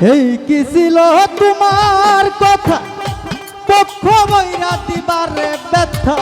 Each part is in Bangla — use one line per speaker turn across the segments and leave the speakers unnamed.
এই কি তোমার কথা? পক্ষ বৈরা দিবারে ব্যথা।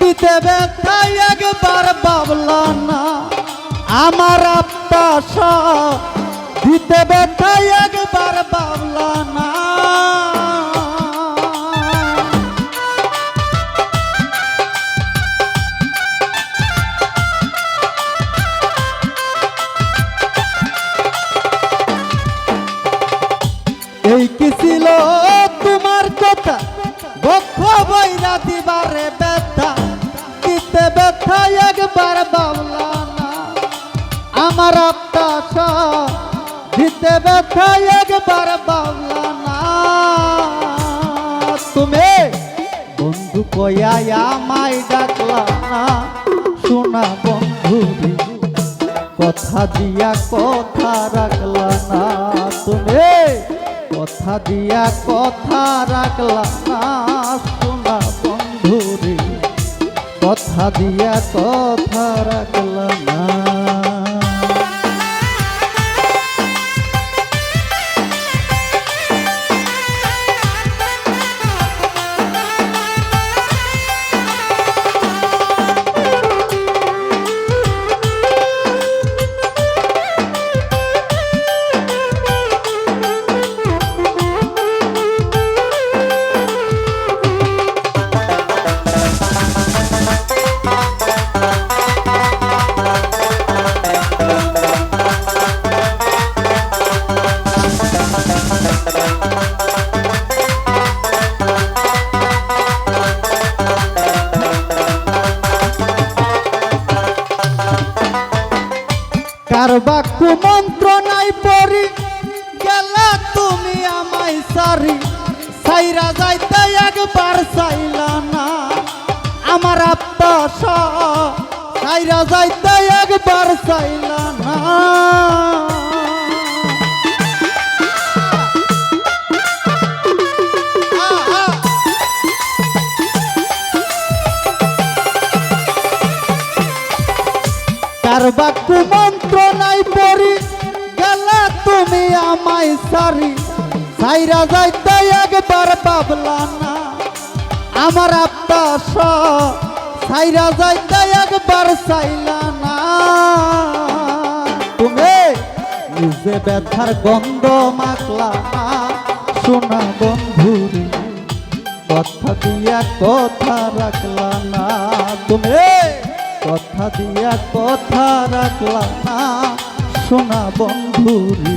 দিতে ব্যথা একবার বাবলা না। আমার আপনার দিতে ব্যথা কি তোমার কথা। বক্ষ বৈরা দিবারে ব্যথা। দিতে ব্যথা একবার বাবলা না। আমার আত্মা দিতে ব্যথা একবার বাবলা না। তুমি বন্ধু ডাকলা না। শোনা বন্ধু কথা দিয়া কথা রাখলা না। কথা দিয়া কথা রাখলাম না শোনা বন্ধু রে কথা দিয়া কথা রাখলা নাই পড়ি, গেলা তুমি আমায় সারি। সাইরা যাইতে একবার চাইলা না। আমার আত্মা সাইরা যাইতে একবার চাইলা না। আমায় সারি সাইরা যাইতে একবার পাবলা না। আমার আত্মা সাইরা যাইতে একবার চাইলা না। তুমি নিজে ব্যথার গন্ধ মাখলা শোনা বন্ধুরে, কথা দিয়া কথা রাখলা না। তুমি কথা দিয়া কথা রাখলা না। শোনা বন্ধুরে।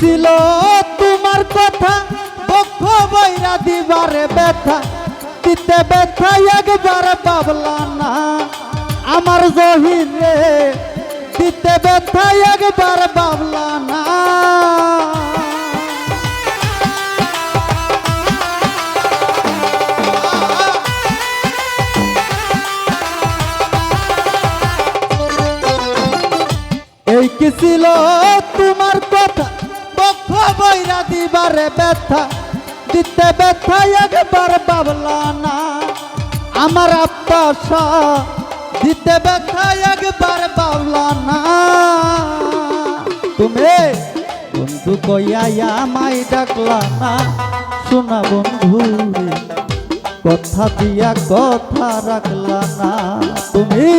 ছিল। তোমার কথা বক্ষ বৈরা দিবারে ব্যথা। দিতে ব্যথা একবার পাবলা না। আমার জহির রে, দিতে ব্যথা একবার পাবলা না। এই কি ছিল তোমার কথা? পক্ষ বৈরা দিবারে ব্যথা। দিতে ব্যথা একবার পাবলা না। আমার আত্মা দিতে ব্যথা একবার পাবলা না। তুমি বন্ধু কইয়া আমায় ডাকলা না। শোনা বন্ধু, কথা দিয়া কথা রাখলা না। তুমি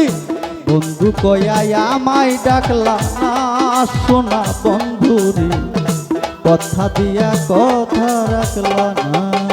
বন্ধু কয়াই আমায় ডাকলা সোনা শোনা বন্ধু রে কথা দিয়া কথা রাখলা না।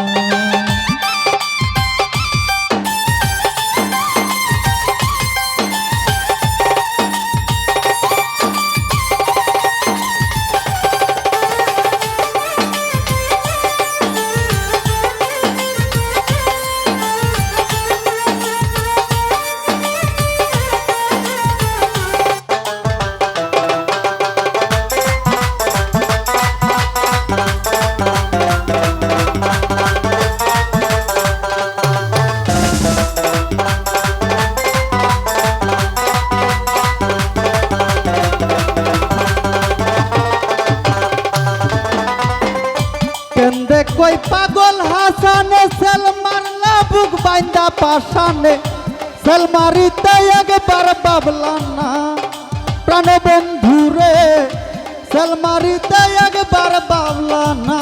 কই পাগল হাসানে সেল মারলা বুক বাইন্দা পাশানে। সেল মারিতে একবার বাবলা না প্রাণ বন্ধু রে সেল মারিতে একবার বাবলা না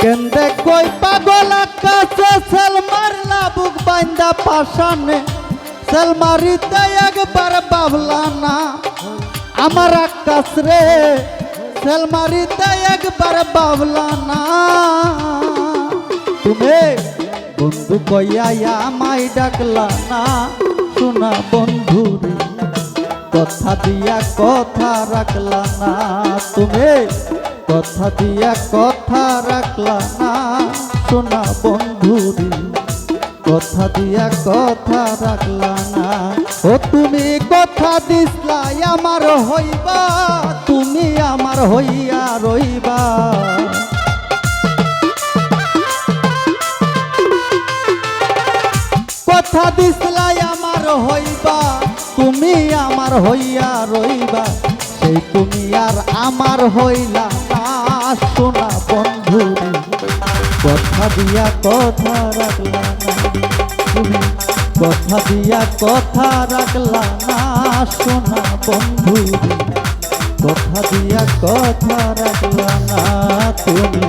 কেন্দে কই পাগল আকাশে সেল মারলা, বুক বাইন্দা পাশানে সেল মারিতে একবার বাবলা না, আমার আকাশ রে। সেল মারিতে একবার বাবলা না। তুমি বন্ধু কইয়া আমায় ডাকলা না, শোনা বন্ধু কথা দিয়া কথা রাখলা না। তুমি কথা দিয়া কথা রাখলা না। শোনা বন্ধুরি, কথা দিয়া কথা রাখলা না। ও তুমি কথা দিসলা, আমার হইবা, তুমি আমার হইয়া রইবা। কথা দিসলাই আমার হইবা, তুমি আমার হইয়া রইবা। সেই তুমি আর আমার হইলা না শোনা বন্ধু? কথা দিয়া কথা রাখলা না। তুমি কথা দিয়া কথা রাখলা না শোনা বন্ধু? কথা দিয়া কথা রাখলা না তুমি।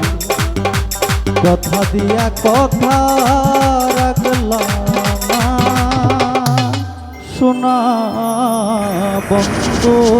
কথা দিয়া কথা রাখলা না। শোনা বন্ধু।